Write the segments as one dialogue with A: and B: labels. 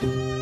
A: 嗯。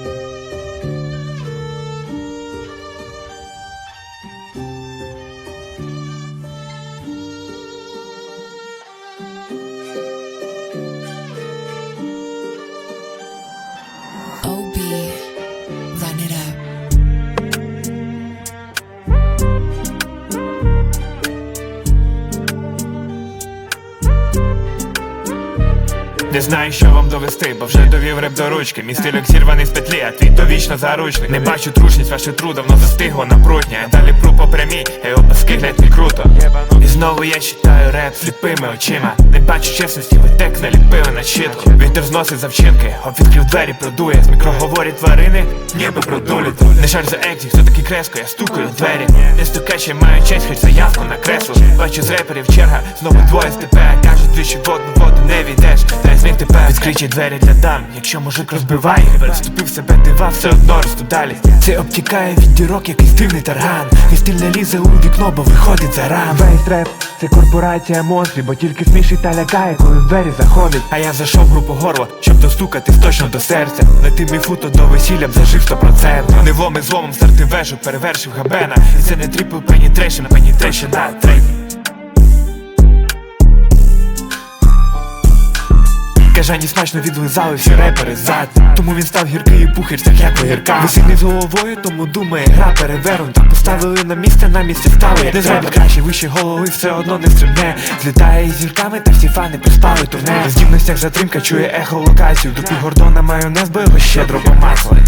B: Не знаю, що вам довести, бо вже довів реп до ручки. Мій стиль зірваний з петлі, а твій то вічно заручник. Не бачу трушність, ваше тру давно застигло на прутня. Я далі пру по прямій, а його глядь не круто. І знову я читаю реп сліпими очима. Не бачу чесності, ви текст наліпили на щитку. Вітер зносить завчинки, об відкрив двері, продує. З мікроговорять тварини, ніби продулі. Не шар за екзі, хто такий креско, я стукаю в двері. Не стукаче, маю честь, хоч заявку на кресло. Бачу з реперів черга, знову двоє з тебе. Кажуть, двічі в одну не війдеш. Та й з них тепер відкриті двері для дам. Якщо мужик розбиває, переступив себе дива, все одно росту далі. Це обтікає від дірок, якийсь дивний тарган. І стиль не лізе у вікно, бо виходить за рам. Весь реп, це корпорація монстрів, бо тільки смішить та лякає, коли в двері заходить. А я зайшов в групу горло, щоб достукатись точно до серця. Лети мій футо до весілля б зажив 100% Не вломи зломом старти вежу, перевершив габена. І це не тріпл пенітрейшн, а пенітрейшн на трейд. Кажані смачно відлизали всі репери зад. Тому він став гіркий і пухирцях, як огірка Висильний з головою, тому думає, гра перевернута. Поставили на місце, на місце стали Не зробить краще, вище голови все одно не стрибне. Злітає із зірками, та всі фани приспали турне В здібностях затримка чує ехо локацію. Дупі Гордона майонез, бо його щедро помасли